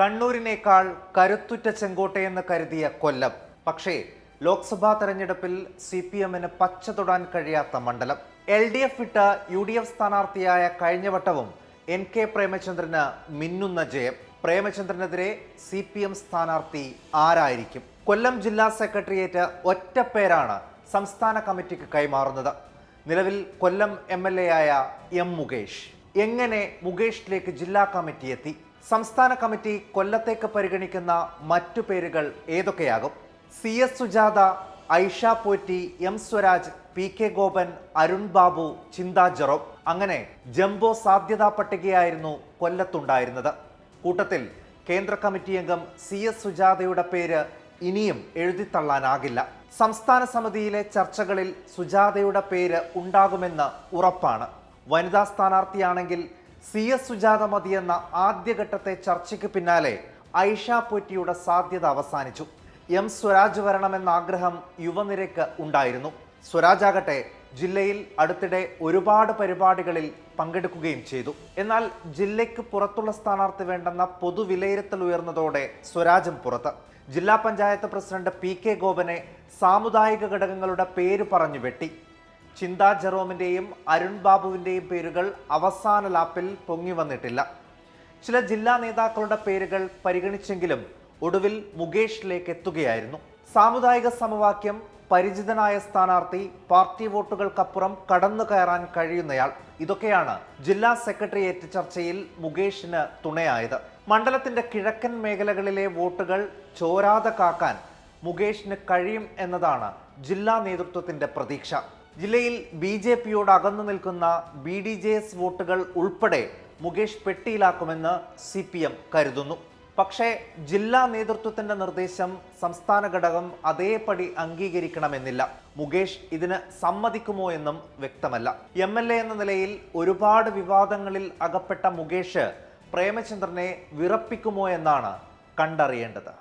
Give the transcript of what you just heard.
കണ്ണൂരിനേക്കാൾ കരുത്തുറ്റ ചെങ്കോട്ടയെന്ന് കരുതിയ കൊല്ലം. പക്ഷേ ലോക്സഭാ തെരഞ്ഞെടുപ്പിൽ സി പി എമ്മിന് പച്ച തൊടാൻ കഴിയാത്ത മണ്ഡലം. എൽ ഡി എഫ് വിട്ട യു ഡി എഫ് സ്ഥാനാർത്ഥിയായ കഴിഞ്ഞ വട്ടവും എൻ കെ പ്രേമചന്ദ്രന് മിന്നുന്ന ജയം. പ്രേമചന്ദ്രനെതിരെ സി പി എം സ്ഥാനാർത്ഥി ആരായിരിക്കും? കൊല്ലം ജില്ലാ സെക്രട്ടേറിയറ്റ് ഒറ്റപ്പേരാണ് സംസ്ഥാന കമ്മിറ്റിക്ക് കൈമാറുന്നത്. നിലവിൽ കൊല്ലം എം എൽ എ ആയ എം മുകേഷ്. എങ്ങനെ മുകേഷിലേക്ക് ജില്ലാ കമ്മിറ്റി എത്തി? സംസ്ഥാന കമ്മിറ്റി കൊല്ലത്തേക്ക് പരിഗണിക്കുന്ന മറ്റു പേരുകൾ ഏതൊക്കെയാകും? C S Sujatha Aisha Potti M Swaraj P K Gopan Arun Babu Chintha Jerome. അങ്ങനെ ജംബോ സാധ്യതാ പട്ടികയായിരുന്നു കൊല്ലത്തുണ്ടായിരുന്നത്. കൂട്ടത്തിൽ കേന്ദ്ര കമ്മിറ്റി അംഗം സി എസ് സുജാതയുടെ പേര് ഇനിയും എഴുതിത്തള്ളാനാകില്ല. സംസ്ഥാന സമിതിയിലെ ചർച്ചകളിൽ സുജാതയുടെ പേര് ഉണ്ടാകുമെന്ന് ഉറപ്പാണ്. വനിതാ സ്ഥാനാർത്ഥിയാണെങ്കിൽ സി എസ് സുജാത മതിയെന്ന ആദ്യഘട്ടത്തെ ചർച്ചയ്ക്ക് പിന്നാലെ ഐഷ പൊറ്റിയുടെ സാധ്യത അവസാനിച്ചു. എം സ്വരാജ് വരണമെന്ന ആഗ്രഹം യുവനിരക്ക് ഉണ്ടായിരുന്നു. സ്വരാജ് ആകട്ടെ ജില്ലയിൽ അടുത്തിടെ ഒരുപാട് പരിപാടികളിൽ പങ്കെടുക്കുകയും ചെയ്തു. എന്നാൽ ജില്ലയ്ക്ക് പുറത്തുള്ള സ്ഥാനാർത്ഥി വേണ്ടെന്ന പൊതുവിലയിരുത്തൽ ഉയർന്നതോടെ സ്വരാജും പുറത്ത്. ജില്ലാ പഞ്ചായത്ത് പ്രസിഡന്റ് പി കെ ഗോപനെ സാമുദായിക ഘടകങ്ങളുടെ പേര് പറഞ്ഞു വെട്ടി. ചിന്താ ജെറോമിന്റെയും അരുൺ ബാബുവിന്റെയും പേരുകൾ അവസാന ലാപ്പിൽ പൊങ്ങി വന്നിട്ടില്ല. ചില ജില്ലാ നേതാക്കളുടെ പേരുകൾ പരിഗണിച്ചെങ്കിലും ഒടുവിൽ മുകേഷിലേക്ക് എത്തുകയായിരുന്നു. സാമുദായിക സമവാക്യം പരിചിതനായ സ്ഥാനാർത്ഥി പാർട്ടി വോട്ടുകൾക്കപ്പുറം കടന്നു കയറാൻ കഴിയുന്നയാൾ. ഇതൊക്കെയാണ് ജില്ലാ സെക്രട്ടേറിയറ്റ് ചർച്ചയിൽ മുകേഷിന് തുണയായത്. മണ്ഡലത്തിന്റെ കിഴക്കൻ മേഖലകളിലെ വോട്ടുകൾ ചോരാതെ കാക്കാൻ മുകേഷിന് കഴിയും എന്നതാണ് ജില്ലാ നേതൃത്വത്തിന്റെ പ്രതീക്ഷ. ജില്ലയിൽ ബി ജെ പിയോട് അകന്നു നിൽക്കുന്ന ബി ഡി ജെ എസ് വോട്ടുകൾ ഉൾപ്പെടെ മുകേഷ് പെട്ടിയിലാക്കുമെന്ന് സി പി എം കരുതുന്നു. പക്ഷേ ജില്ലാ നേതൃത്വത്തിന്റെ നിർദ്ദേശം സംസ്ഥാന ഘടകം അതേപടി അംഗീകരിക്കണമെന്നില്ല. മുകേഷ് ഇതിന് സമ്മതിക്കുമോ എന്നും വ്യക്തമല്ല. എം എൽ എ എന്ന നിലയിൽ ഒരുപാട് വിവാദങ്ങളിൽ അകപ്പെട്ട മുകേഷ് പ്രേമചന്ദ്രനെ വിറപ്പിക്കുമോ എന്നാണ് കണ്ടറിയേണ്ടത്.